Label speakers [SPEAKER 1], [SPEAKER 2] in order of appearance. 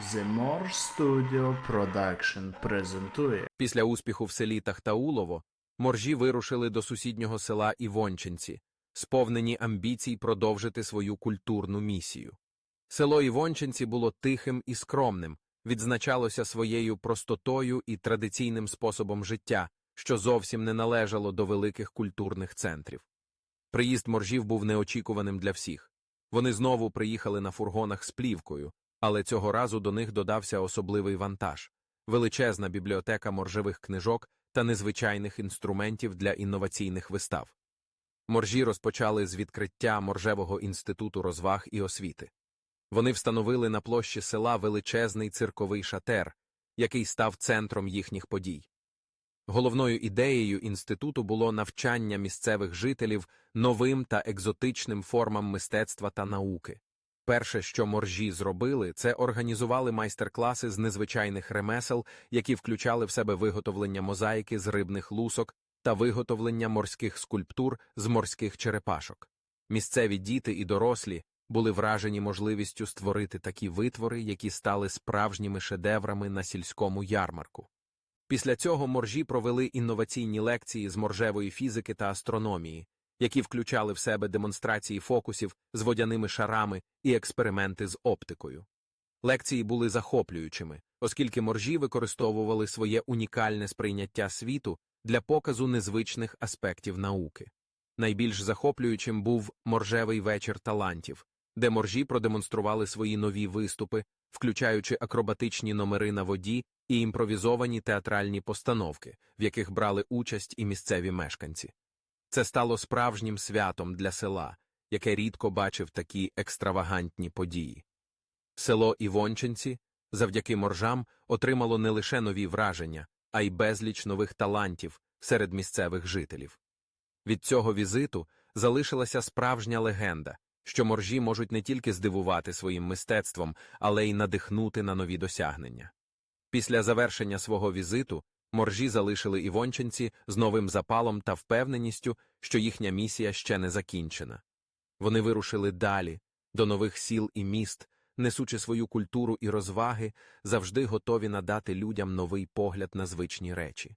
[SPEAKER 1] The More Studio Production презентує
[SPEAKER 2] Після успіху в селі Тахтаулово моржі вирушили до сусіднього села Івончинці, сповнені амбіцій продовжити свою культурну місію. Село Івончинці було тихим і скромним, відзначалося своєю простотою і традиційним способом життя, що зовсім не належало до великих культурних центрів. Приїзд моржів був неочікуваним для всіх. Вони знову приїхали на фургонах з плівкою, але цього разу до них додався особливий вантаж величезна бібліотека моржевих книжок та незвичайних інструментів для інноваційних вистав. Моржі розпочали з відкриття Моржевого інституту розваг і освіти. Вони встановили на площі села величезний цирковий шатер, який став центром їхніх подій. Головною ідеєю інституту було навчання місцевих жителів новим та екзотичним формам мистецтва та науки. Перше, що моржі зробили, це організували майстер-класи з незвичайних ремесел, які включали в себе виготовлення мозаїки з рибних лусок та виготовлення морських скульптур з морських черепашок. Місцеві діти і дорослі були вражені можливістю створити такі витвори, які стали справжніми шедеврами на сільському ярмарку. Після цього моржі провели інноваційні лекції з моржевої фізики та астрономії, які включали в себе демонстрації фокусів з водяними шарами і експерименти з оптикою. Лекції були захоплюючими, оскільки моржі використовували своє унікальне сприйняття світу для показу незвичних аспектів науки. Найбільш захоплюючим був моржевий вечір талантів, де моржі продемонстрували свої нові виступи, включаючи акробатичні номери на воді і імпровізовані театральні постановки, в яких брали участь і місцеві мешканці. Це стало справжнім святом для села, яке рідко бачив такі екстравагантні події. Село Івончинці завдяки моржам отримало не лише нові враження, а й безліч нових талантів серед місцевих жителів. Від цього візиту залишилася справжня легенда, що моржі можуть не тільки здивувати своїм мистецтвом, але й надихнути на нові досягнення. Після завершення свого візиту моржі залишили івонченці з новим запалом та впевненістю, що їхня місія ще не закінчена. Вони вирушили далі, до нових сіл і міст, несучи свою культуру і розваги, завжди готові надати людям новий погляд на звичні речі.